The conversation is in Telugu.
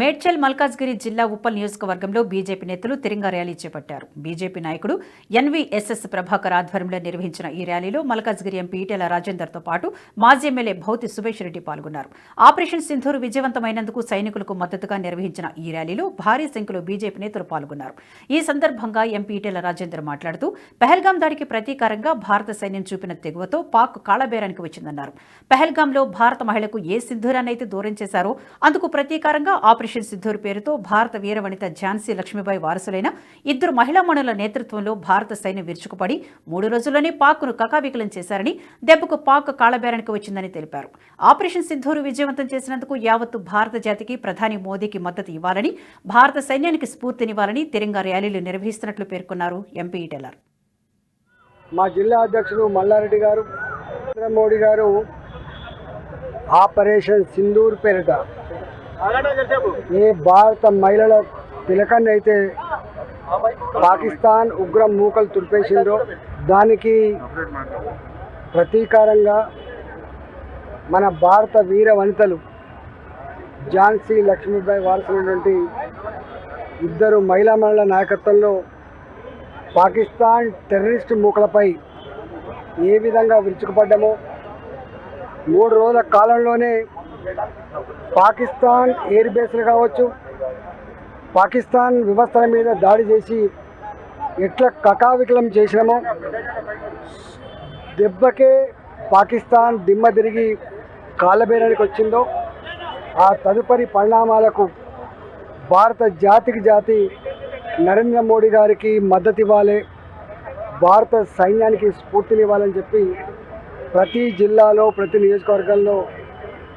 మేడ్చల్ మల్కాజ్గిరి జిల్లా ఉప్పల్ నియోజకవర్గంలో బీజేపీ నేతలు తిరంగా ర్యాలీ చేపట్టారు. బీజేపీ నాయకుడు N V S S Prabhakar ఆధ్వర్యంలో నిర్వహించిన ఈ ర్యాలీలో మల్కాజ్గిరి ఎంపీ ఈటెల రాజేందర్తో పాటు మాజీ ఎమ్మెల్యే భౌతి సుభేష్ రెడ్డి పాల్గొన్నారు. ఆపరేషన్ సింధూర్ విజయవంతమైనందుకు సైనికులకు మద్దతుగా నిర్వహించిన ఈ ర్యాలీలో భారీ సంఖ్యలో బీజేపీ నేతలు పాల్గొన్నారు. ఈ సందర్భంగా ఎంపీ ఈటెల రాజేందర్ మాట్లాడుతూ పెహల్గాం దాడికి ప్రతీకారంగా భారత సైన్యం చూపిన తెగువతో పాక్ కాళబేరానికి వచ్చిందన్నారు. పెహల్గాంలో భారత మహిళకు ఏ సింధూరాన్నైతే దూరం చేశారో అందుకు ప్రతీకారంగా ఆపరేషన్ సింధూర్ పేరుతో భారత వీరవనిత ఝాన్సీ లక్ష్మీబాయి వారసులైన ఇద్దరు మహిళా మణుల నేతృత్వంలో భారత సైన్యం విరుచుకుపడి మూడు రోజుల్లోనే పాక్ను కకావికలం చేశారని దెబ్బకు పాక్ కాళబేరానికి వచ్చిందని తెలిపారు. ఆపరేషన్ సింధూరు విజయవంతం చేసినందుకు యావత్తు భారత జాతికి ప్రధాని మోదీకి మద్దతు ఇవ్వాలని భారత సైన్యానికి స్ఫూర్తినివ్వాలని తిరంగా ర్యాలీలు నిర్వహిస్తున్నట్లు పేర్కొన్నారు ఎంపీ ఈటెలర్. మా జిల్లా అధ్యక్షుడు మల్లారెడ్డి గారు నరేంద్ర మోడీ గారు ఆపరేషన్ సింధూర్ పేరిట ఏ భారత మహిళల పిలకన్ని అయితే పాకిస్తాన్ ఉగ్రం మూకలు తుడిపేసిందో దానికి ప్రతీకారంగా మన భారత వీర వనితలు ఝాన్సీ లక్ష్మీబాయి వారసులైనటువంటి ఇద్దరు మహిళా మహిళల నాయకత్వంలో పాకిస్తాన్ టెర్రరిస్ట్ మూకలపై ఏ విధంగా విరుచుకుపడ్డామో మూడు రోజుల కాలంలోనే పాకిస్తాన్ ఎయిర్ బేస్లు కావచ్చు పాకిస్తాన్ వ్యవస్థల మీద దాడి చేసి ఎట్లా కకావికలం చేసినామో దెబ్బకే పాకిస్తాన్ దిమ్మ తిరిగి కాళ్ళబేరానికి వచ్చిందో ఆ తదుపరి పరిణామాలకు భారత జాతికి జాతి నరేంద్ర మోడీ గారికి మద్దతు ఇవ్వాలి భారత సైన్యానికి స్ఫూర్తినివ్వాలని చెప్పి ప్రతి జిల్లాలో ప్రతి నియోజకవర్గంలో